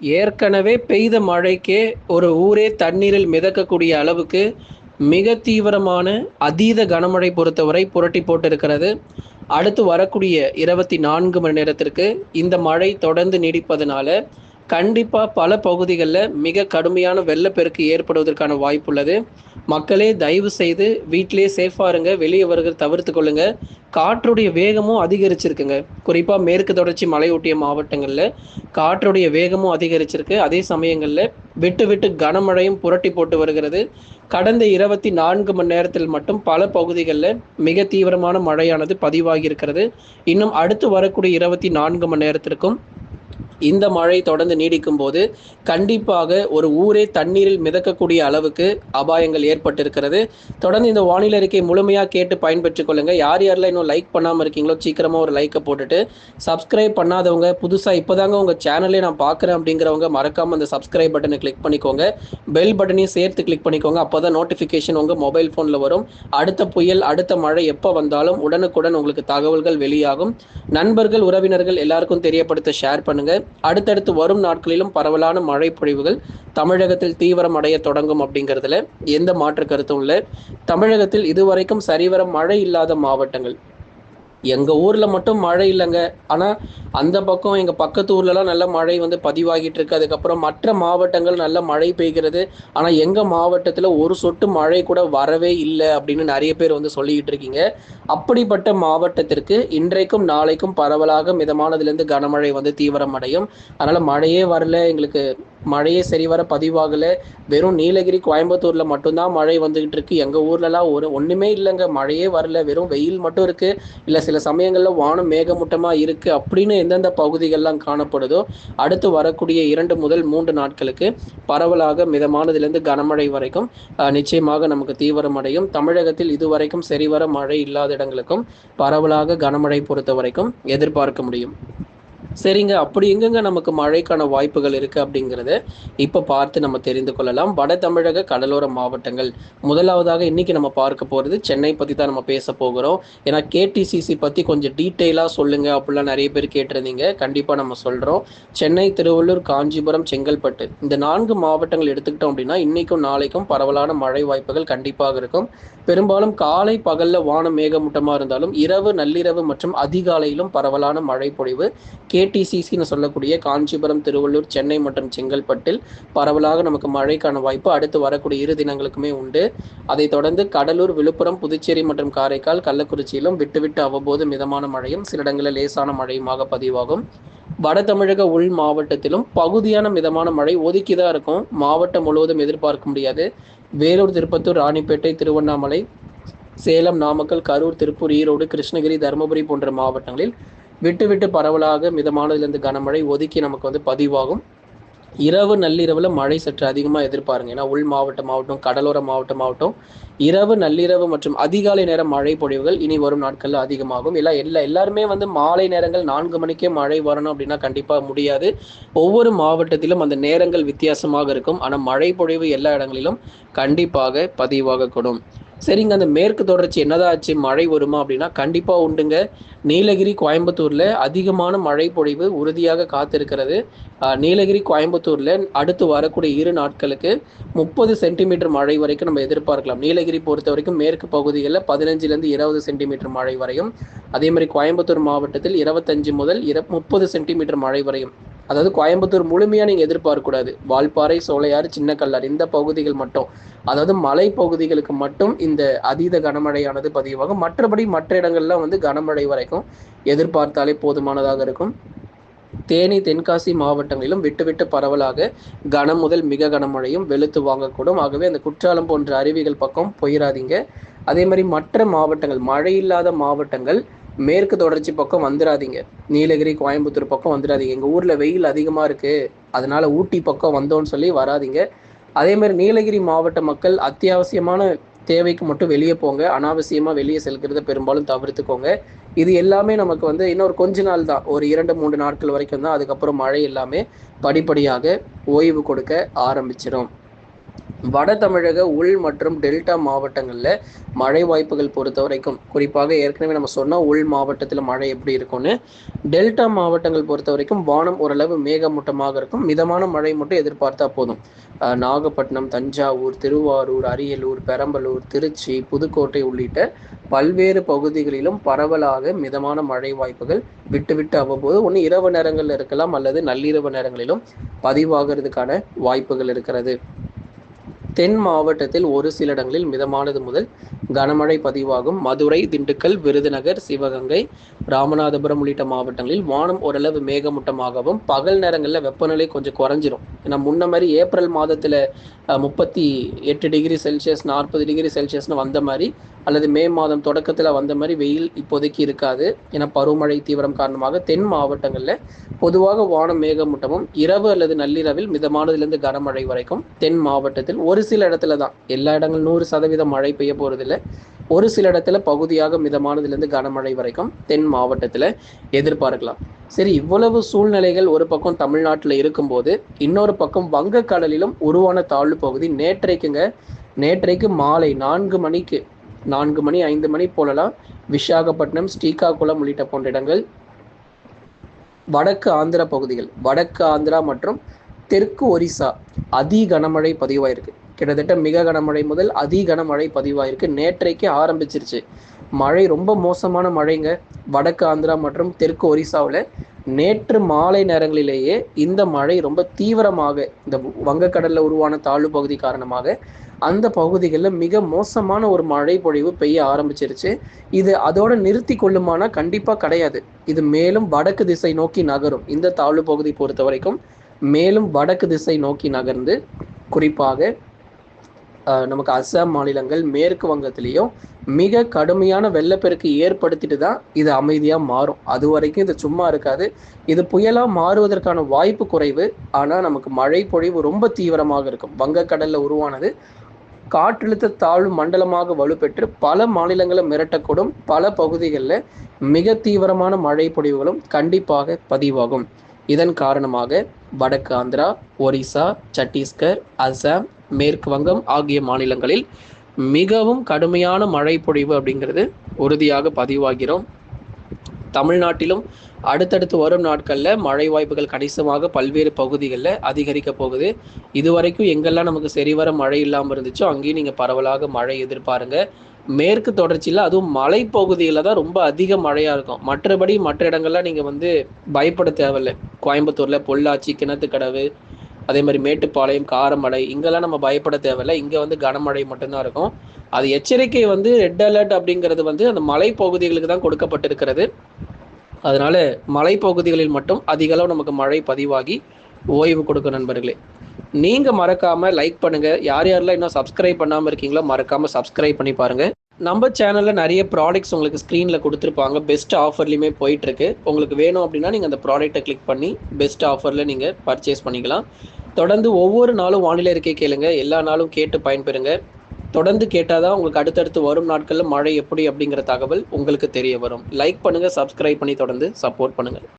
ஏற்கனவே பெய்த மழைக்கே ஒரு ஊரே தண்ணீரில் மிதக்கக்கூடிய அளவுக்கு மிக தீவிரமான அதீத கனமழை பொறுத்தவரை புரட்டி போட்டிருக்கிறது. அடுத்து வரக்கூடிய இருபத்தி நான்கு மணி நேரத்திற்கு இந்த மழை தொடர்ந்து நீடிப்பதனால கண்டிப்பாக பல பகுதிகளில் மிக கடுமையான வெள்ளப்பெருக்கு ஏற்படுவதற்கான வாய்ப்புள்ளது. மக்களே தயவு செய்து வீட்டிலே சேஃபாக இருங்க. வெளியே வருகிற தவிர்த்து கொள்ளுங்க. காற்றுடைய வேகமும் அதிகரிச்சிருக்குங்க. குறிப்பாக மேற்கு தொடர்ச்சி மலையொட்டிய மாவட்டங்களில் காற்றுடைய வேகமும் அதிகரிச்சிருக்கு. அதே சமயங்களில் விட்டு விட்டு கனமழையும் புரட்டி போட்டு வருகிறது. கடந்த இருபத்தி நான்கு மணி நேரத்தில் மட்டும் பல பகுதிகளில் மிக தீவிரமான மழையானது பதிவாகி இருக்கிறது இன்னும் அடுத்து வரக்கூடிய இருபத்தி நான்கு மணி நேரத்திற்கும் இந்த மழை தொடர்ந்து நீடிக்கும் போது கண்டிப்பாக ஒரு ஊரே தண்ணீரில் மிதக்கக்கூடிய அளவுக்கு அபாயங்கள் ஏற்பட்டிருக்கிறது. தொடர்ந்து இந்த வானிலை அறிக்கை முழுமையாக கேட்டு பயன்பெற்றுக் கொள்ளுங்க. யார் யாரெல்லாம் இன்னும் லைக் பண்ணாமல் இருக்கீங்களோ சீக்கிரமாக ஒரு லைக்கை போட்டுட்டு சப்ஸ்கிரைப் பண்ணாதவங்க புதுசாக இப்போதாங்க உங்கள் சேனலே நான் பார்க்குறேன் அப்படிங்கிறவங்க மறக்காமல் அந்த சப்ஸ்கிரைப் பட்டனை கிளிக் பண்ணிக்கோங்க. பெல் பட்டனையும் சேர்த்து கிளிக் பண்ணிக்கோங்க. அப்போ தான் நோட்டிஃபிகேஷன் உங்கள் மொபைல் ஃபோனில் வரும். அடுத்த புயல் அடுத்த மழை எப்போ வந்தாலும் உடனுக்குடன் உங்களுக்கு தகவல்கள் வெளியாகும். நண்பர்கள் உறவினர்கள் எல்லாருக்கும் தெரியப்படுத்த ஷேர் பண்ணுங்கள் அடுத்தடுத்து வரும் நாட்களிலும் பரவலான மழை பொழிவுகள் தமிழகத்தில் தீவிரம் அடைய தொடங்கும் அப்படிங்கிறதுல எந்த மாற்று கருத்தும் இல்லை. தமிழகத்தில் இதுவரைக்கும் சரிவர மழை இல்லாத மாவட்டங்கள் எங்க ஊர்ல மட்டும் மழை இல்லைங்க. ஆனா அந்த பக்கம் எங்க பக்கத்து ஊர்லலாம் நல்ல மழை வந்து பதிவாகிட்டு இருக்கு. அதுக்கப்புறம் மற்ற மாவட்டங்கள் நல்ல மழை பெய்கிறது. ஆனா எங்க மாவட்டத்துல ஒரு சொட்டு மழை கூட வரவே இல்லை அப்படின்னு நிறைய பேர் வந்து சொல்லிக்கிட்டு இருக்கீங்க. அப்படிப்பட்ட மாவட்டத்திற்கு இன்றைக்கும் நாளைக்கும் பரவலாக மிதமானதுலேருந்து கனமழை வந்து தீவிரமடையும். அதனால மழையே வரல. எங்களுக்கு மழையே சரிவர பதிவாகல. வெறும் நீலகிரி கோயம்புத்தூர்ல மட்டும்தான் மழை வந்துகிட்டு இருக்கு. எங்க ஊர்லலாம் ஒரு ஒண்ணுமே இல்லைங்க. மழையே வரல. வெறும் வெயில் மட்டும் இருக்கு. இல்ல சில சமயங்கள்ல வானம் மேகமூட்டமா இருக்கு அப்படின்னு எந்தெந்த பகுதிகள்லாம் காணப்படுதோ அடுத்து வரக்கூடிய இரண்டு முதல் மூன்று நாட்களுக்கு பரவலாக மிதமானதிலிருந்து கனமழை வரைக்கும் நிச்சயமாக நமக்கு தீவிரமடையும் தமிழகத்தில் இதுவரைக்கும் சரிவர மழை இல்லாத இடங்களுக்கும் பரவலாக கனமழை பொறுத்த வரைக்கும் எதிர்பார்க்க முடியும். சரிங்க அப்படி எங்கெங்க நமக்கு மழைக்கான வாய்ப்புகள் இருக்கு அப்படிங்கிறத இப்ப பார்த்து நம்ம தெரிந்து கொள்ளலாம். வட தமிழக கடலோர மாவட்டங்கள். முதலாவதாக இன்னைக்கு நம்ம பார்க்க போறது சென்னை பத்தி தான் நம்ம பேச போகிறோம். ஏன்னா கேடிசிசி பத்தி கொஞ்சம் டீட்டெயிலா சொல்லுங்க அப்படிலாம் நிறைய பேர் கேட்டிருந்தீங்க. கண்டிப்பா நம்ம சொல்றோம். சென்னை திருவள்ளூர் காஞ்சிபுரம் செங்கல்பட்டு இந்த நான்கு மாவட்டங்கள் எடுத்துக்கிட்டோம் அப்படின்னா இன்னைக்கும் நாளைக்கும் பரவலான மழை வாய்ப்புகள் கண்டிப்பாக இருக்கும். பெரும்பாலும் காலை பகல்ல வானம் மேகமூட்டமா இருந்தாலும் இரவு நள்ளிரவு மற்றும் அதிகாலையிலும் பரவலான மழை பொழிவு கேடிசிசின்னு சொல்லக்கூடிய காஞ்சிபுரம் திருவள்ளூர் சென்னை மற்றும் செங்கல்பட்டில் பரவலாக நமக்கு மழைக்கான வாய்ப்பு அடுத்து வரக்கூடிய இரு தினங்களுக்குமே உண்டு. அதைத் தொடர்ந்து கடலூர் விழுப்புரம் புதுச்சேரி மற்றும் காரைக்கால் கள்ளக்குறிச்சியிலும் விட்டுவிட்டு அவ்வப்போது மிதமான மழையும் சில இடங்களில் லேசான மழையுமாக பதிவாகும். வட தமிழக உள் மாவட்டத்திலும் பகுதியான மிதமான மழை ஒதுக்கி தான் இருக்கும். மாவட்டம் முழுவதும் எதிர்பார்க்க முடியாது. வேலூர் திருப்பத்தூர் ராணிப்பேட்டை திருவண்ணாமலை சேலம் நாமக்கல் கரூர் திருப்பூர் ஈரோடு கிருஷ்ணகிரி தருமபுரி போன்ற மாவட்டங்களில் விட்டு விட்டு பரவலாக மிதமானதுலேருந்து கனமழை ஒதுக்கி நமக்கு வந்து பதிவாகும். இரவு நள்ளிரவில் மழை சற்று அதிகமாக எதிர்பாருங்க. ஏன்னா உள் மாவட்டம் ஆகட்டும் கடலோர மாவட்டம் ஆகட்டும் இரவு நள்ளிரவு மற்றும் அதிகாலை நேர மழை பொழிவுகள் இனி வரும் நாட்களில் அதிகமாகும். இல்லை எல்லா எல்லாருமே வந்து மாலை நேரங்கள் நான்கு மணிக்கே மழை வரணும் அப்படின்னா கண்டிப்பாக முடியாது. ஒவ்வொரு மாவட்டத்திலும் அந்த நேரங்கள் வித்தியாசமாக இருக்கும். ஆனால் மழை பொழிவு எல்லா இடங்களிலும் கண்டிப்பாக பதிவாகக்கூடும். சரிங்க அந்த மேற்கு தொடர்ச்சி என்னதான் ஆச்சு மழை வருமா அப்படின்னா கண்டிப்பா உண்டுங்க. நீலகிரி கோயம்புத்தூர்ல அதிகமான மழை பொழிவு உறுதியாக காத்திருக்கிறது. நீலகிரி கோயம்புத்தூர்ல அடுத்து வரக்கூடிய இரு நாட்களுக்கு முப்பது சென்டிமீட்டர் மழை வரைக்கும் நம்ம எதிர்பார்க்கலாம். நீலகிரி பொறுத்த வரைக்கும் மேற்கு பகுதிகளில் பதினஞ்சுல இருந்து இருபது சென்டிமீட்டர் மழை வரையும். அதே மாதிரி கோயம்புத்தூர் மாவட்டத்தில் இருபத்தஞ்சு முதல் இர முப்பது சென்டிமீட்டர் மழை வரையும். அதாவது கோயம்புத்தூர் முழுமையாக நீங்கள் எதிர்பார்க்கக்கூடாது வால்பாறை சோலையாறு சின்ன கல்லாறு இந்த பகுதிகள் மட்டும். அதாவது மலை பகுதிகளுக்கு மட்டும் இந்த அதீத கனமழையானது பதிவாகும். மற்றபடி மற்ற இடங்கள்லாம் வந்து கனமழை வரைக்கும் எதிர்பார்த்தாலே போதுமானதாக இருக்கும். தேனி தென்காசி மாவட்டங்களிலும் விட்டு விட்டு பரவலாக கனம் முதல் மிக கனமழையும் வெளுத்து வாங்கக்கூடும். ஆகவே அந்த குற்றாலம் போன்ற அருவிகள் பக்கம் போயிடாதீங்க அதே மாதிரி மற்ற மாவட்டங்கள் மழை இல்லாத மாவட்டங்கள் மேற்கு தொடர்ச்சி பக்கம் வந்துடாதீங்க நீலகிரி கோயம்புத்தூர் பக்கம் வந்துடாதீங்க எங்கள் ஊரில் வெயில் அதிகமாக இருக்குது அதனால் ஊட்டி பக்கம் வந்தோன்னு சொல்லி வராதீங்க. அதே மாதிரி நீலகிரி மாவட்ட மக்கள் அத்தியாவசியமான தேவைக்கு மட்டும் வெளியே போங்க. அனாவசியமாக வெளியே செல்கிறத பெரும்பாலும் தவிர்த்துக்கோங்க. இது எல்லாமே நமக்கு வந்து இன்னொரு கொஞ்ச நாள் தான். ஒரு இரண்டு மூன்று நாட்கள் வரைக்கும் தான். அதுக்கப்புறம் மழை எல்லாமே படிப்படியாக ஓய்வு கொடுக்க ஆரம்பிச்சிடும் வட தமிழக உள் மற்றும் டெல்டா மாவட்டங்களில் மழை வாய்ப்புகள் பொறுத்த வரைக்கும் குறிப்பாக ஏற்கனவே நம்ம சொன்னால் உள் மாவட்டத்தில் மழை எப்படி இருக்கும்னு டெல்டா மாவட்டங்கள் பொறுத்த வரைக்கும் வானம் ஓரளவு மேகமூட்டமாக இருக்கும். மிதமான மழை மட்டும் எதிர்பார்த்தா போதும். நாகப்பட்டினம் தஞ்சாவூர் திருவாரூர் அரியலூர் பெரம்பலூர் திருச்சி புதுக்கோட்டை உள்ளிட்ட பல்வேறு பகுதிகளிலும் பரவலாக மிதமான மழை வாய்ப்புகள் விட்டுவிட்டு அவ்வப்போது ஒன்று இரவு நேரங்களில் இருக்கலாம் அல்லது நள்ளிரவு நேரங்களிலும் பதிவாகிறதுக்கான வாய்ப்புகள் இருக்கிறது. தென் மாவட்டத்தில் ஒரு சில இடங்களில் மிதமானது முதல் கனமழை பதிவாகும். மதுரை திண்டுக்கல் விருதுநகர் சிவகங்கை ராமநாதபுரம் உள்ளிட்ட மாவட்டங்களில் வானம் ஓரளவு மேகமூட்டமாகவும் பகல் நேரங்களில் வெப்பநிலை கொஞ்சம் குறைஞ்சிரும். ஏன்னா முன்ன மாதிரி ஏப்ரல் மாதத்தில் முப்பத்தி எட்டு டிகிரி செல்சியஸ் நாற்பது டிகிரி செல்சியஸ்னு வந்த மாதிரி அல்லது மே மாதம் தொடக்கத்தில் வந்த மாதிரி வெயில் இப்போதைக்கு இருக்காது. ஏன்னா பருவமழை தீவிரம் காரணமாக தென் மாவட்டங்களில் பொதுவாக வானம் மேகமூட்டமும் இரவு அல்லது நள்ளிரவில் மிதமானதிலிருந்து கனமழை வரைக்கும் தென் மாவட்டத்தில் ஒரு சில இடத்துல தான் எல்லா இடங்கள் நூறு சதவீதம் மழை பெய்ய போகிறதில்ல ஒரு சில இடத்துல பகுதியாக மிதமானதுலேருந்து கனமழை வரைக்கும் தென் மாவட்டத்தில் எதிர்பார்க்கலாம். சரி இவ்வளவு சூழ்நிலைகள் ஒரு பக்கம் தமிழ்நாட்டில் இருக்கும்போது இன்னொரு பக்கம் வங்கக்கடலிலும் உருவான தாழ்வு பகுதி நேற்றைக்குங்க. நேற்றைக்கு மாலை நான்கு மணிக்கு நான்கு மணி ஐந்து மணி போலலாம் விசாகப்பட்டினம் ஸ்ரீகாகுளம் உள்ளிட்ட போன்ற இடங்கள். வடக்கு ஆந்திரா பகுதிகள் வடக்கு ஆந்திரா மற்றும் தெற்கு ஒரிசா அதி கனமழை பதிவாயிருக்கு. கிட்டத்தட்ட மிக கனமழை முதல் அதி கனமழை பதிவாயிருக்கு. நேற்றைக்கு ஆரம்பிச்சிருச்சு. மழை ரொம்ப மோசமான மழைங்க. வடக்கு ஆந்திரா மற்றும் தெற்கு ஒரிசாவில் நேற்று மாலை நேரங்களிலேயே இந்த மழை ரொம்ப தீவிரமாக இந்த வங்கக்கடலில் உருவான தாழ்வு பகுதி காரணமாக அந்த பகுதிகளில் மிக மோசமான ஒரு மழை பொழிவு பெய்ய ஆரம்பிச்சிருச்சு. இது அதோட நிறுத்தி கொள்ளுமானா கண்டிப்பாக கிடையாது. இது மேலும் வடக்கு திசை நோக்கி நகரும். இந்த தாழ்வு பகுதி பொறுத்த வரைக்கும் மேலும் வடக்கு திசை நோக்கி நகர்ந்து குறிப்பாக நமக்கு அஸ்ஸாம் மாநிலங்கள் மேற்கு வங்கத்திலையும் மிக கடுமையான வெள்ளப்பெருக்கு ஏற்படுத்திட்டு தான் இது அமைதியாக மாறும். அது வரைக்கும் இது சும்மா இருக்காது. இது புயலாக மாறுவதற்கான வாய்ப்பு குறைவு. ஆனால் நமக்கு மழை பொழிவு ரொம்ப தீவிரமாக இருக்கும். வங்கக்கடலில் உருவானது காற்றழுத்த தாழ்வு மண்டலமாக வலுப்பெற்று பல மாநிலங்களை மிரட்டக்கூடும். பல பகுதிகளில் மிக தீவிரமான மழை பொழிவுகளும் கண்டிப்பாக பதிவாகும். இதன் காரணமாக வடக்கு ஆந்திரா ஒரிசா சத்தீஸ்கர் அசாம் மேற்கு வங்கம் ஆகிய மாநிலங்களில் மிகவும் கடுமையான மழை பொழிவு அப்படிங்கிறது உறுதியாக பதிவாகிறோம். தமிழ்நாட்டிலும் அடுத்தடுத்து வரும் நாட்களில் மழை வாய்ப்புகள் கணிசமாக பல்வேறு பகுதிகளில் அதிகரிக்க போகுது. இதுவரைக்கும் எங்கெல்லாம் நமக்கு சரிவர மழை இல்லாமல் இருந்துச்சோ அங்கேயும் நீங்கள் பரவலாக மழை எதிர்பாருங்க. மேற்கு தொடர்ச்சியில் அதுவும் மலை பகுதியில் தான் ரொம்ப அதிக மழையாக இருக்கும். மற்றபடி மற்ற இடங்கள்லாம் நீங்கள் வந்து பயப்பட தேவையில்லை. கோயம்புத்தூரில் பொள்ளாச்சி கிணத்துக்கடவு அதே மாதிரி மேட்டுப்பாளையம் காரமடை இங்கெல்லாம் நம்ம பயப்பட தேவையில்லை. இங்கே வந்து கனமழை மட்டும்தான் இருக்கும். அது எச்சரிக்கை வந்து ரெட் அலர்ட் அப்படிங்கிறது வந்து அந்த மலை பகுதிகளுக்கு தான் கொடுக்கப்பட்டிருக்கிறது. அதனால மலைப்பகுதிகளில் மட்டும் அதிக அளவு நமக்கு மழை பதிவாகி ஓய்வு கொடுக்கும் நண்பர்களே. நீங்க மறக்காம லைக் பண்ணுங்க. யார் யாரெல்லாம் இன்னும் சப்ஸ்கிரைப் பண்ணாம இருக்கீங்களோ மறக்காம சப்ஸ்கிரைப் பண்ணி பாருங்க. நம்ம சேனல்ல நிறைய ப்ராடக்ட்ஸ் உங்களுக்கு ஸ்க்ரீன்ல கொடுத்துருப்பாங்க. பெஸ்ட் ஆஃபர்லையுமே போயிட்டு இருக்கு. உங்களுக்கு வேணும் அப்படின்னா நீங்க அந்த ப்ராடக்ட்டை கிளிக் பண்ணி பெஸ்ட் ஆஃபர்ல நீங்க பர்ச்சேஸ் பண்ணிக்கலாம். தொடர்ந்து ஒவ்வொரு நாளும் வானிலை இருக்கே கேளுங்க. எல்லா நாளும் கேட்டு பயன்பெறுங்க. தொடர்ந்து கேட்டாதான் உங்களுக்கு அடுத்தடுத்து வரும் நாட்களில் மழை எப்படி அப்படிங்கிற தகவல் உங்களுக்கு தெரிய வரும். லைக் பண்ணுங்க சப்ஸ்கிரைப் பண்ணி தொடர்ந்து சப்போர்ட் பண்ணுங்க.